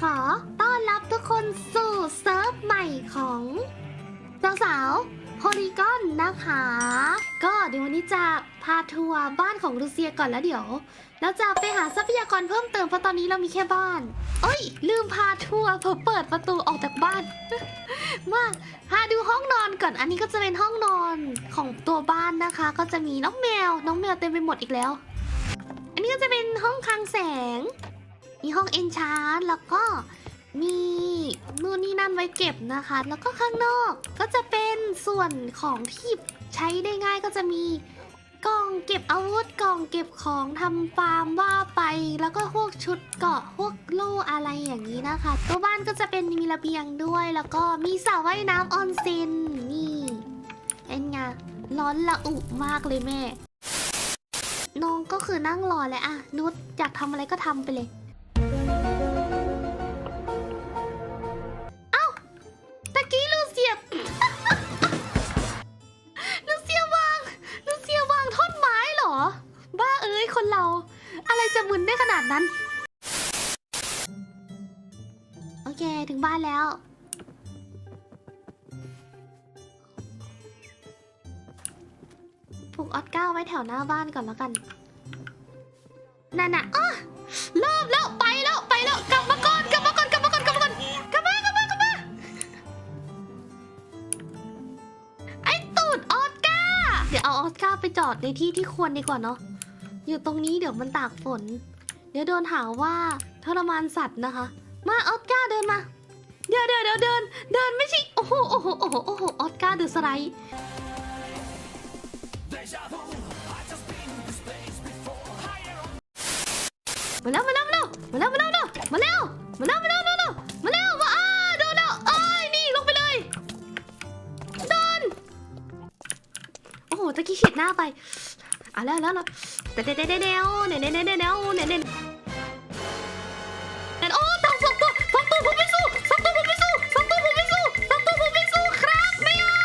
ขอต้อนรับทุกคนสู่เซิร์ฟใหม่ของสาวสาวโพลีกอนนะคะ ก็เดี๋ยววันนี้จะพาทัวร์บ้านของลูเซียก่อนแล้วเดี๋ยว เราจะไปหาทรัพยากรเพิ่มเติมเพราะตอนนี้เรามีแค่บ้าน เอ้ย ลืมพาทัวร์ผื่อเปิดประตูออกจากบ้าน มาพาดูห้องนอนก่อน อันนี้ก็จะเป็นห้องนอนของตัวบ้านนะคะ ก็จะมีน้องแมว น้องแมวเต็มไปหมดอีกแล้ว อันนี้ก็จะเป็นห้องคลังแสง มีห้องเอนชานแล้วก็มีนู่นนี่นั่นไว้เก็บนะคะ แล้วก็ข้างนอกก็จะเป็นส่วนของที่ใช้ได้ง่ายก็จะมีกล่องเก็บอาวุธกล่องเก็บของทำฟาร์มว่าไปแล้วก็พวกชุดเกาะพวกโล่อะไรอย่างนี้นะคะตัวบ้านก็จะเป็นมีระเบียงด้วยแล้วก็มีสระว่ายน้ำออนเซ็นนี่เป็นไงร้อนละอุมากเลยแม่ น้องก็คือนั่งรอเลยอะนุชอยากทำอะไรก็ทำไปเลย อะไรจะมึนได้ขนาดนั้น โอเคถึงบ้านแล้ว ผูกออสการ์ไว้แถวหน้าบ้านก่อนแล้วกัน นั่นน่ะอ้อเริ่มแล้วไปแล้วไปแล้วกลับมาก่อนกลับมาก่อนกลับมาก่อนกลับมาก่อนกลับมากลับมากลับมาไอ้ตูดออสการ์เดี๋ยวเอาออสการ์ไปจอดในที่ที่ควรดีกว่าเนาะ อยู่ตรงนี้เดี๋ยวมันตากฝน เดี๋ยวโดนหาว่าทรมานสัตว์นะคะ มาออสการ์เดินมา เดี๋ยวเดี๋ยวเดี๋ยวเดิน เดินไม่ใช่ โอ้โหโอ้โหโอ้โหโอ้โหออสการ์เดือดสไลด์มาแล้วมาแล้วมาแล้วมาแล้วมาแล้วมาแล้วมาแล้วมาแล้วมาแล้วมาแล้วมาอ้าโดนแล้วเอ้ยนี่ลงไปเลยโดนโอ้โหตะกี้เฉียดหน้าไป เอะแล้วแล้วแล้วเดเดเดเดเดวเดเดเดเดเดวเดเดเดโอ้สองสองตัวสองตัวผมไม่สู้สองตัวผมไม่สู้สองตัวผมไม่สู้สองตัวผมไม่สู้ครับไม่เอา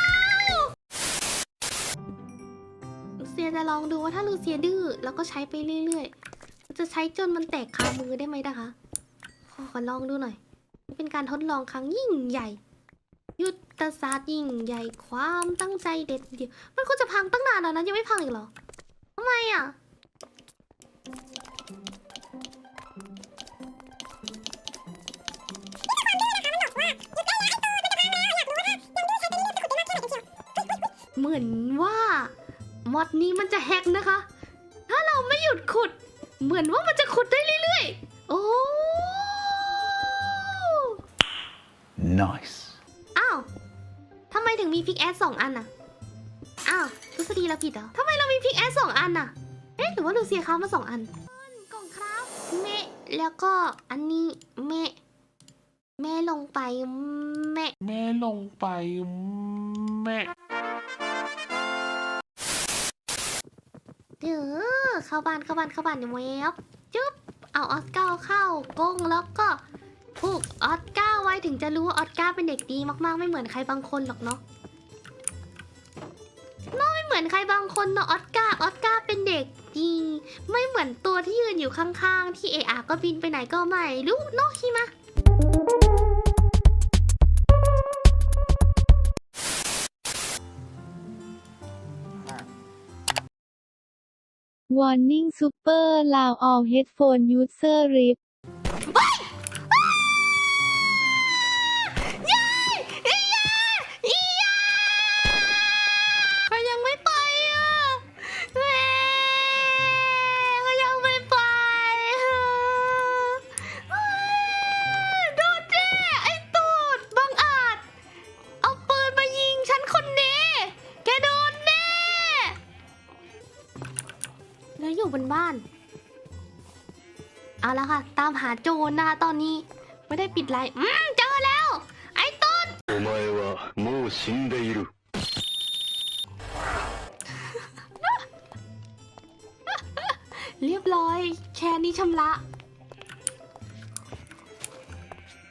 ลูเซียจะลองดูว่าถ้าลูเซียดื้อแล้วก็ใช้ไปเรื่อยๆ จะใช้จนมันแตกคามือได้ไหมนะคะขอขอลองดูหน่อย เป็นการทดลองครั้งยิ่งใหญ่ ยุทธศาสตร์ยิ่งใหญ่ความตั้งใจเด็ดเดี่ยวมันควรจะพังตั้งนานแล้วนะยังไม่พังอีกเหรอ ทำไมอะ เหมือนว่ามอดนี้มันจะแฮกนะคะ ถ้าเราไม่หยุดขุด เหมือนว่ามันจะขุดได้เรื่อยๆ โอ้ Nice. อ้าวทำไมถึงมีพิกแอสสองอันน่ะ อ้าวทฤ ษฎีเราผิดเหรอทำไมเรามีพิกแอสสองอันน่ะ เอ๊ะหรือว่าลูเซียค้ามาสองอันกล่องครับเมะแล้วก็อันนี้เมะแม่ลงไปแม่แม่ลงไปแม่เด้อเข้าบ้านเข้าบ้านเข้าบ้านแวบจุ๊บเอาออสการ์เข้ากงแล้วก็ผูกออสการ์ไว้ถึงจะรู้ว่าออสการ์เป็นเด็กดีมากๆไม่เหมือนใครบางคนหรอกเนาะเนาะไม่เหมือนใครบางคนเนาะออสการ์ออสการ์เป็นเด็กดีไม่เหมือนตัวที่ยืนอยู่ข้างๆ ที่เออะก็บินไปไหนก็ไม่รู้เนาะฮิมะ Warning Super Loud All Headphone User RIP บนบ้าน เอาละค่ะ ตามหาโจรนะคะตอนนี้ ไม่ได้ปิดไลน์อืม เจอแล้ว ไอ้ต้น お前はもう死んでいる。 เรียบร้อย แค่นี้ชำระ